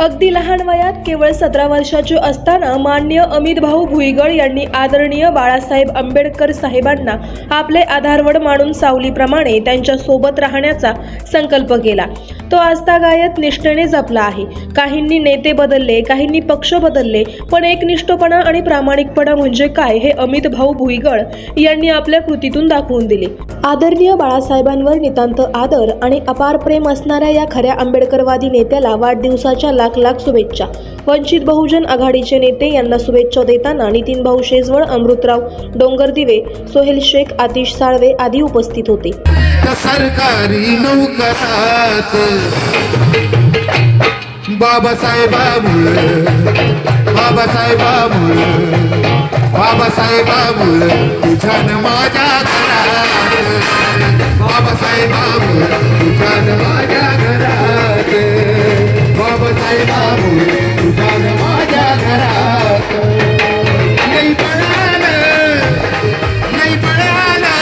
Pag अगदी लहान वयात केवळ सतरा वर्षाचे असताना मान्य अमित भाऊ भुईगळ यांनी आदरणीय बाळासाहेब आंबेडकर साहेबांना आपले आधारवड मानून सावलीप्रमाणे त्यांच्यासोबत राहण्याचा संकल्प केला. तो आस्थागायत निष्ठेने जपला आहे. काहींनी नेते बदलले काहींनी पक्ष बदलले पण एकनिष्ठपणा आणि प्रामाणिकपणा म्हणजे काय हे अमित भाऊ भुईगळ यांनी आपल्या कृतीतून दाखवून दिले. आदरणीय बाळासाहेबांवर नितांत आदर आणि अपार प्रेम असणाऱ्या या खऱ्या आंबेडकरवादी नेत्याला वाढदिवसाच्या लाख लाख शुभेच्छा. वंचित बहुजन आघाडीचे नेते यांना शुभेच्छा देताना नितीन भाऊ शेजवळ अमृतराव डोंगरदिवे सोहेल शेख आतिश साळवे आदी उपस्थित होते. सरकारी बाबासाहेबामुळे बाबासाहेबामुळे बाबासाहेबामुळे तुझ्यान माझ्या घरात. बाबासाहेबामुळे तुझ्यान माझ्या घरात. बाबासाहेबामुळे तुझ्यान माझ्या घरात नाही पळालं नाही पळाला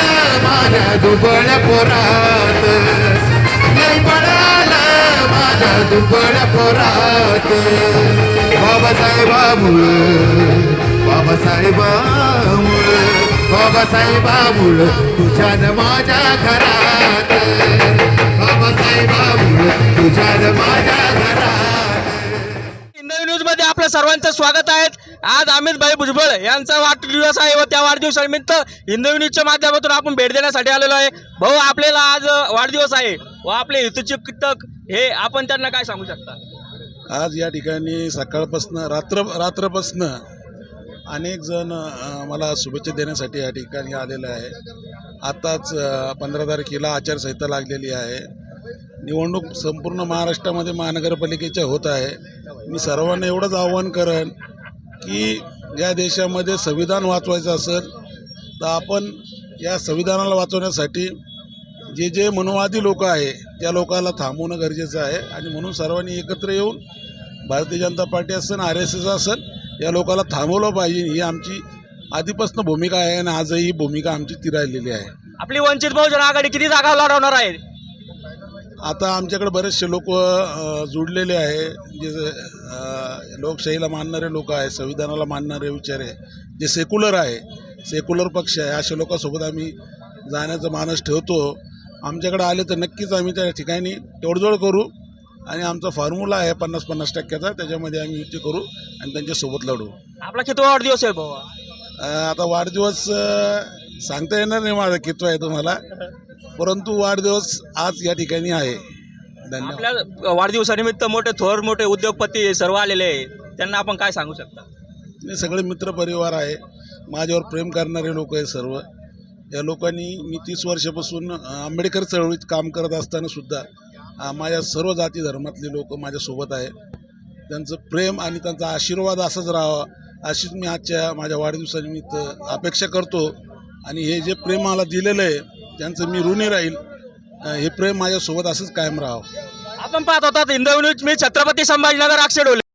माझ्या दुबळ पोरात नाही पळाला माझ्या दुबळ पोरात बाबासाहेबामुळं बाबासाहेबामुळं बाबासाहेबामुळं तुझ्यान माझ्या घरात बाबासाहेबामुळं तुझ्यान माझ्या घरात आपल्या आपलं सर्वांचं स्वागत आहे. आज अमितभाई भुजबळ यांचा वाढदिवस आहे व त्या वाढदिवसानिमित्त हिंदू न्यूजच्या माध्यमातून आपण भेट देण्यासाठी आलेलो आहे. भाऊ आपल्याला आज वाढदिवस आहे व आपले हितचिकित्सक हे आपण त्यांना काय सांगू शकता? आज या ठिकाणी सकाळपासनं रात्र रात्रपासनं अनेक जण मला शुभेच्छा देण्यासाठी या ठिकाणी आलेलं आहे. आत्ताच पंधरा तारखेला आचारसंहिता लागलेली आहे. निवडणूक संपूर्ण महाराष्ट्रामध्ये महानगरपालिकेच्या होत आहे. मी सर्वांना एवढंच आव्हान करेन की या देशामध्ये संविधान वाचवायचं असेल तर आपण या संविधानाला वाचवण्यासाठी जे जे मनोवादी लोक आहे त्या लोकांना थांबवणं गरजेचं आहे. आणि म्हणून सर्वांनी एकत्र येऊन भारतीय जनता पार्टी असेल आर एस एस असेल या लोकांना थांबवलं पाहिजे. ही आमची आधीपासून भूमिका आहे आणि आजही ही भूमिका आमची ती राहिलेली आहे. आपली वंचित बहुजन आघाडी किती जागा लढवणार आहे? आता आमच्याकडे बरेचसे लोक जुडलेले आहे. जे लोकशाहीला मानणारे लोक आहे संविधानाला मानणारे विचार आहे जे सेक्युलर आहे सेक्युलर पक्ष आहे अशा लोकांसोबत आम्ही जाण्याचा मानस ठेवतो. आमच्याकडे आले तर नक्कीच आम्ही त्या ठिकाणी तोडजोड करू आणि आमचा फॉर्म्युला आहे पन्नास पन्नास टक्क्याचा. त्याच्यामध्ये आम्ही युती करू आणि त्यांच्यासोबत लढू. आपला किती वाढदिवस आहे भाऊ अ, आता वाढदिवस सांगता येणार नाही माझा कितवा आहे तुम्हाला. परंतु वाढदिवस आज या ठिकाणी आहे. धन्यवाद. आपल्या वाढदिवसानिमित्त मोठे थोर मोठे उद्योगपती सर्व आलेले आहे. त्यांना आपण काय सांगू शकता? हे सगळे मित्रपरिवार आहे. माझ्यावर प्रेम करणारे लोक आहे सर्व. या लोकांनी मी तीस वर्षापासून आंबेडकर चळवळीत काम करत असताना सुद्धा माझ्या सर्व जाती धर्मातले लोक माझ्यासोबत आहे त्यांचं प्रेम आणि त्यांचा आशीर्वाद असाच राहावा अशीच मी आजच्या माझ्या वाढदिवसानिमित्त अपेक्षा करतो. आणि हे जे प्रेम मला दिलेलं आहे त्यांचं मी ऋणी राहील. हे प्रेम माझ्यासोबत असंच कायम राहावं. आपण पाहत होतात हिंदवी मी छत्रपती संभाजीनगर आक्षेडवले